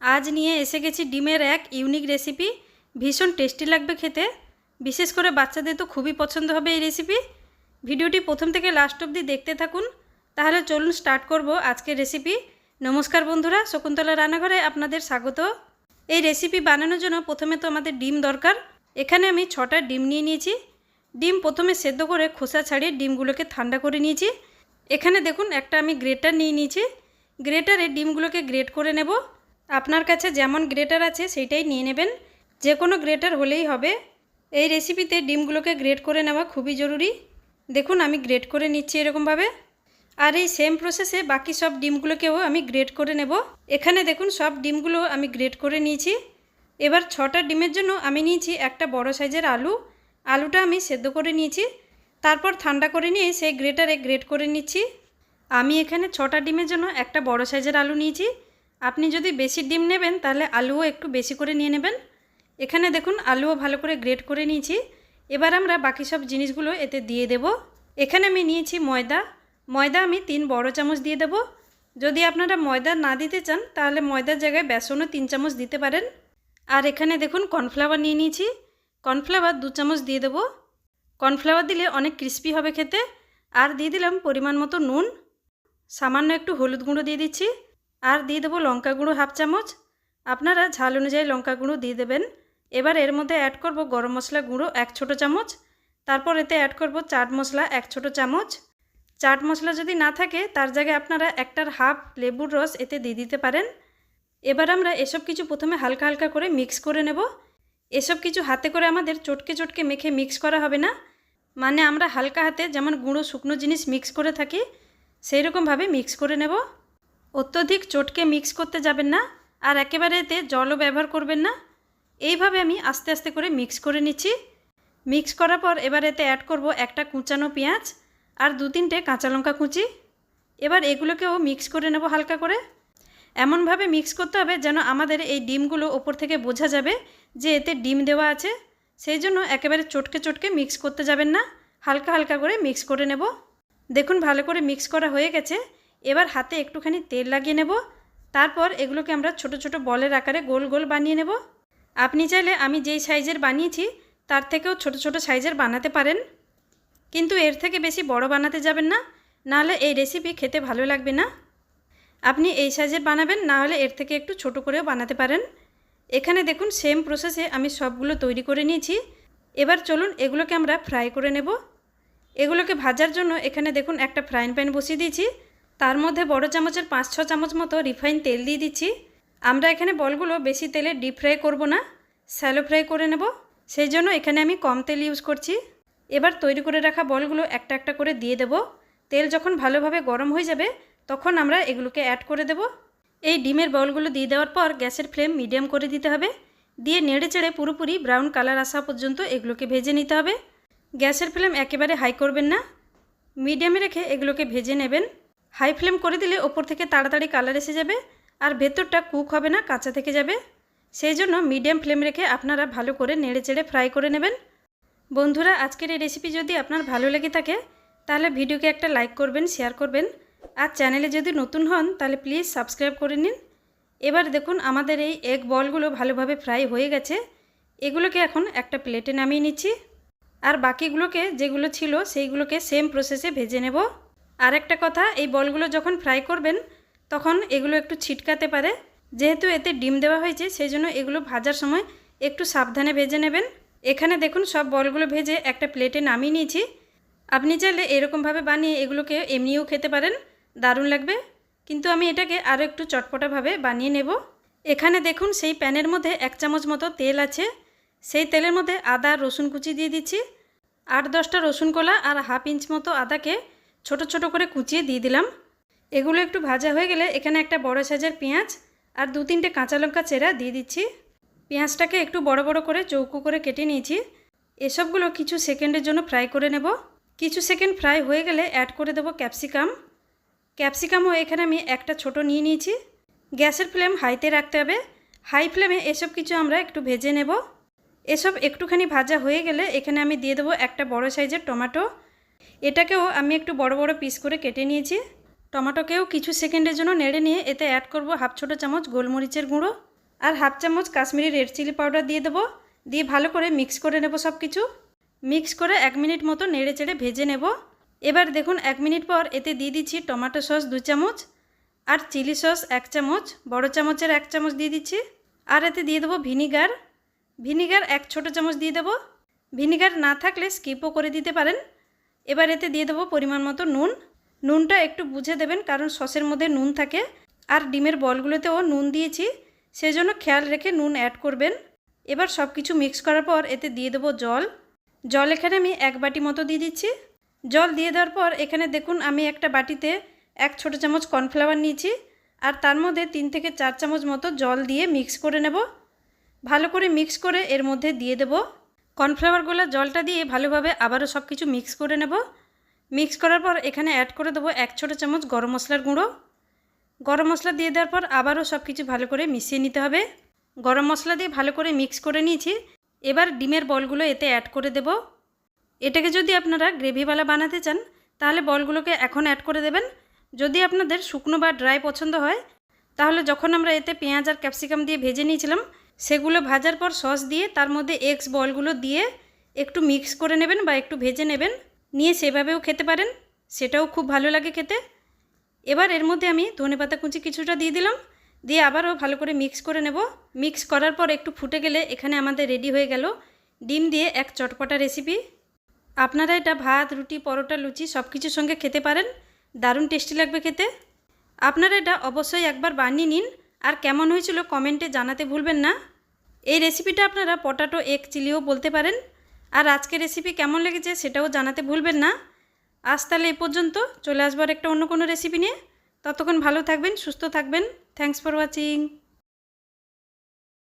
আজ নিয়ে এসে গেছি ডিমের এক ইউনিক রেসিপি। ভীষণ টেস্টি লাগবে খেতে। বিশেষ করে বাচ্চাদের তো খুবই পছন্দ হবে এই রেসিপি। ভিডিওটি প্রথম থেকে লাস্ট অবধি দেখতে থাকুন। তাহলে চলুন স্টার্ট করব আজকের রেসিপি। নমস্কার বন্ধুরা, শকুন্তলা রান্নাঘরে আপনাদের স্বাগত। এই রেসিপি বানানোর জন্য প্রথমে তো আমাদের ডিম দরকার। এখানে আমি ছটা ডিম নিয়ে নিয়েছি। ডিম প্রথমে সেদ্ধ করে খোসা ছাড়িয়ে ডিমগুলোকে ঠান্ডা করে নিয়েছি। এখানে দেখুন একটা আমি গ্রেটার নিয়ে নিয়েছি। গ্রেটারে ডিমগুলোকে গ্রেট করে নেব। আপনার কাছে যেমন গ্রেটার আছে সেইটাই নিয়ে নেবেন। যে কোনো গ্রেটার হলেই হবে। এই রেসিপিতে ডিমগুলোকে গ্রেট করে নেওয়া খুবই জরুরি। দেখুন, আমি গ্রেট করে নিচ্ছি এরকমভাবে। আর এই সেম প্রসেসে বাকি সব ডিমগুলোকেও আমি গ্রেট করে নেব। এখানে দেখুন, সব ডিমগুলো আমি গ্রেট করে নিয়েছি। এবার ছটা ডিমের জন্য আমি নিয়েছি একটা বড় সাইজের আলু। আলুটা আমি সেদ্ধ করে নিয়েছি। তারপর ঠান্ডা করে নিয়ে সেই গ্রেটারে গ্রেট করে নিচ্ছি। আমি এখানে ছটা ডিমের জন্য একটা বড় সাইজের আলু নিয়েছি। আপনি যদি বেশি ডিম নেবেন, তাহলে আলুও একটু বেশি করে নিয়ে নেবেন। এখানে দেখুন, আলুও ভালো করে গ্রেট করে নিয়েছি। এবার আমরা বাকি সব জিনিসগুলো এতে দিয়ে দেব। এখানে আমি নিয়েছি ময়দা। ময়দা আমি তিন বড় চামচ দিয়ে দেব। যদি আপনারা ময়দা না দিতে চান, তাহলে ময়দার জায়গায় বেসনও তিন চামচ দিতে পারেন। আর এখানে দেখুন, কর্নফ্লাওয়ার নিয়ে নিয়েছি। কর্নফ্লাওয়ার দু চামচ দিয়ে দেবো। কর্নফ্লাওয়ার দিলে অনেক ক্রিস্পি হবে খেতে। আর দিয়ে দিলাম পরিমাণ মতো নুন। সামান্য একটু হলুদ গুঁড়ো দিয়ে দিচ্ছি। আর দিয়ে দেবো লঙ্কা গুঁড়ো হাফ চামচ। আপনারা ঝাল অনুযায়ী লঙ্কা গুঁড়ো দিয়ে দেবেন। এবার এর মধ্যে অ্যাড করব গরম মশলা গুঁড়ো এক ছোটো চামচ। তারপর এতে অ্যাড করব চাট মশলা এক ছোটো চামচ। চাট মশলা যদি না থাকে, তার জায়গায় আপনারা একটার হাফ লেবুর রস এতে দিয়ে দিতে পারেন। এবার আমরা এসব কিছু প্রথমে হালকা হালকা করে মিক্স করে নেব। এসব কিছু হাতে করে আমাদের চটকে চটকে মেখে মিক্স করা হবে না। মানে আমরা হালকা হাতে যেমন গুঁড়ো শুকনো জিনিস মিক্স করে থাকি সেই রকমভাবে মিক্স করে নেব। অত্যধিক চটকে মিক্স করতে যাবেন না আর একেবারে এতে জলও ব্যবহার করবেন না। এইভাবে আমি আস্তে আস্তে করে মিক্স করে নিচ্ছি। মিক্স করার পর এবার এতে অ্যাড করব একটা কুচানো পেঁয়াজ আর দু তিনটে কাঁচা লঙ্কা কুচি। এবার এগুলোকেও মিক্স করে নেব হালকা করে। এমনভাবে মিক্স করতে হবে যেন আমাদের এই ডিমগুলো ওপর থেকে বোঝা যাবে যে এতে ডিম দেওয়া আছে। সেই জন্য একেবারে চটকে চটকে মিক্স করতে যাবেন না। হালকা হালকা করে মিক্স করে নেব। দেখুন ভালো করে মিক্স করা হয়ে গেছে। এবার হাতে একটুখানি তেল লাগিয়ে নেব। তারপর এগুলোকে আমরা ছোট ছোট বলের আকারে গোল গোল বানিয়ে নেব। আপনি চাইলে আমি যেই সাইজের বানিয়েছি, তার থেকেও ছোট ছোট সাইজের বানাতে পারেন। কিন্তু এর থেকে বেশি বড় বানাতে যাবেন না, নাহলে এই রেসিপি খেতে ভালো লাগবে না। আপনি এই সাইজের বানাবেন না হলে এর থেকে একটু ছোট করেও বানাতে পারেন। এখানে দেখুন সেম প্রসেসে আমি সবগুলো তৈরি করে নিয়েছি। এবার চলুন এগুলোকে আমরা ফ্রাই করে নেব। এগুলোকে ভাজার জন্য এখানে দেখুন, একটা ফ্রাইং প্যান বসিয়ে দিয়েছি। তার মধ্যে বড় চামচের পাঁচ, ছ চামচ মতো রিফাইন তেল দিয়ে দিচ্ছি। আমরা এখানে বলগুলো বেশি তেলে ডিপ ফ্রাই করব না স্যালো ফ্রাই করে নেব। সেই জন্য এখানে আমি কম তেল ইউজ করছি। এবার তৈরি করে রাখা বলগুলো একটা একটা করে দিয়ে দেব। তেল যখন ভালোভাবে গরম হয়ে যাবে, তখন আমরা এগুলোকে অ্যাড করে দেব। এই ডিমের বলগুলো দিয়ে দেওয়ার পর গ্যাসের ফ্লেম মিডিয়াম করে দিতে হবে। দিয়ে নেড়ে চেড়ে পুরোপুরি ব্রাউন কালার আসা পর্যন্ত এগুলোকে ভেজে নিতে হবে। গ্যাসের ফ্লেম একেবারে হাই করবেন না। মিডিয়ামে রেখে এগুলোকে ভেজে নেবেন। হাই ফ্লেম করে দিলে ওপর থেকে তাড়াতাড়ি কালার এসে যাবে আর ভেতরটা কুক হবে না, কাঁচা থেকে যাবে। সেই জন্য মিডিয়াম ফ্লেম রেখে আপনারা ভালো করে নেড়ে চেড়ে ফ্রাই করে নেবেন। বন্ধুরা, আজকের এই রেসিপি যদি আপনার ভালো লেগে থাকে, তাহলে ভিডিওকে একটা লাইক করবেন শেয়ার করবেন। আর চ্যানেলে যদি নতুন হন, তাহলে প্লিজ সাবস্ক্রাইব করে নিন। এবার দেখুন, আমাদের এই এগ বলগুলো ভালোভাবে ফ্রাই হয়ে গেছে। এগুলোকে এখন একটা প্লেটে নামিয়ে নিচ্ছি। আর বাকিগুলোকে যেগুলো ছিল, সেইগুলোকে সেম প্রসেসে ভেজে নেব। আর একটা কথা, এই বলগুলো যখন ফ্রাই করবেন, তখন এগুলো একটু ছিটকাতে পারে। যেহেতু এতে ডিম দেওয়া হয়েছে সেই জন্য এগুলো ভাজার সময় একটু সাবধানে ভেজে নেবেন। এখানে দেখুন, সব বলগুলো ভেজে একটা প্লেটে নামিয়ে নিয়েছি। আপনি চাইলে এরকমভাবে বানিয়ে এগুলোকে এমনিও খেতে পারেন, দারুণ লাগবে। কিন্তু আমি এটাকে আরও একটু চটপটাভাবে বানিয়ে নেব। এখানে দেখুন, সেই প্যানের মধ্যে এক চামচ মতো তেল আছে। সেই তেলের মধ্যে আদা, রসুন কুচি দিয়ে দিচ্ছি। আট দশটা রসুন কোলা আর হাফ ইঞ্চ মতো আদাকে ছোট ছোট করে কুচিয়ে দিয়ে দিলাম। এগুলো একটু ভাজা হয়ে গেলে এখানে একটা বড় সাইজের পেঁয়াজ আর দু তিনটে কাঁচা লঙ্কা চেরা দিয়ে দিচ্ছি। পেঁয়াজটাকে একটু বড় বড় করে চৌকো করে কেটে নিয়েছি। এসবগুলো কিছু সেকেন্ডের জন্য ফ্রাই করে নেব। কিছু সেকেন্ড ফ্রাই হয়ে গেলে অ্যাড করে দেবো ক্যাপসিকাম। ক্যাপসিকামও এখানে আমি একটা ছোট নিয়ে নিয়েছি। গ্যাসের ফ্লেম হাইতে রাখতে হবে। হাই ফ্লেমে এসব কিছু আমরা একটু ভেজে নেব। এসব একটুখানি ভাজা হয়ে গেলে এখানে আমি দিয়ে দেবো একটা বড় সাইজের টমেটো। এটাকেও আমি একটু বড় বড় পিস করে কেটে নিয়েছি। টমেটোকেও কিছু সেকেন্ডের জন্য নেড়ে নিয়ে এতে অ্যাড করব হাফ ছোটো চামচ গোলমরিচের গুঁড়ো আর হাফ চামচ কাশ্মীরি রেড চিলি পাউডার দিয়ে দেবো। দিয়ে ভালো করে মিক্স করে নেব সব কিছু মিক্স করে এক মিনিট মতো নেড়ে চেড়ে ভেজে নেব। এবার দেখুন এক মিনিট পর এতে দিয়ে দিচ্ছি টমেটো সস দু চামচ আর চিলি সস এক চামচ, বড় চামচের এক চামচ দিয়ে দিচ্ছি। আর এতে দিয়ে দেবো ভিনিগার ভিনিগার এক ছোট চামচ দিয়ে দেবো। ভিনিগার না থাকলে স্কিপও করে দিতে পারেন। এবার এতে দিয়ে দেবো পরিমাণ মতো নুন। নুনটা একটু বুঝে দেবেন, কারণ সসের মধ্যে নুন থাকে। আর ডিমের বলগুলোতেও নুন দিয়েছি, সেজন্য খেয়াল রেখে নুন অ্যাড করবেন। এবার সব কিছু মিক্স করার পর এতে দিয়ে দেবো জল। জল এখানে আমি এক বাটি মতো দিয়ে দিচ্ছি। জল দিয়ে দেওয়ার পর এখানে দেখুন আমি একটা বাটিতে এক ছোট চামচ কর্নফ্লাওয়ার নিয়েছি, আর তার মধ্যে তিন থেকে চার চামচ মতো জল দিয়ে মিক্স করে নেব। ভালো করে মিক্স করে এর মধ্যে দিয়ে দেব। কর্নফ্লাওয়ারগুলো জলটা দিয়ে ভালোভাবে আবারও সব কিছু মিক্স করে নেব। মিক্স করার পর এখানে অ্যাড করে দেবো এক ছোটো চামচ গরম মশলার গুঁড়ো। গরম মশলা দিয়ে দেওয়ার পর আবারও সব কিছু ভালো করে মিশিয়ে নিতে হবে। গরম মশলা দিয়ে ভালো করে মিক্স করে নিয়েছি। এবার ডিমের বলগুলো এতে অ্যাড করে দেব। এটাকে যদি আপনারা গ্রেভিওয়ালা বানাতে চান, তাহলে বলগুলোকে এখন অ্যাড করে দেবেন। যদি আপনাদের শুকনো বা ড্রাই পছন্দ হয়, তাহলে যখন আমরা এতে পেঁয়াজ আর ক্যাপসিকাম দিয়ে ভেজে নিয়েছিলাম সেগুলো ভাজার পর সস দিয়ে তার মধ্যে এগস বলগুলো দিয়ে একটু মিক্স করে নেবেন বা একটু ভেজে নেবেন। নিয়ে সেভাবেও খেতে পারেন। সেটাও খুব ভালো লাগে খেতে। এবার এর মধ্যে আমি ধনেপাতা কুচি কিছুটা দিয়ে দিলাম। দিয়ে আবারও ভালো করে মিক্স করে নেব। মিক্স করার পর একটু ফুটে গেলে এখানে আমাদের রেডি হয়ে গেল ডিম দিয়ে এক চটপটা রেসিপি। আপনারা এটা ভাত, রুটি, পরোটা, লুচি সব কিছুর সঙ্গে খেতে পারেন। দারুণ টেস্টি লাগবে খেতে। আপনারা এটা অবশ্যই একবার বানিয়ে নিন। আর কেমন হয়েছিল কমেন্টে জানাতে ভুলবেন না। এই রেসিপিটা আপনারা পটাটো এগ চিলিও বলতে পারেন। আর আজকে রেসিপি কেমন লেগেছে সেটাও জানাতে ভুলবেন না। আজ তাহলে এ পর্যন্ত। চলে আসবার একটা অন্য কোনো রেসিপি নিয়ে। ততক্ষণ ভালো থাকবেন, সুস্থ থাকবেন। Thanks for watching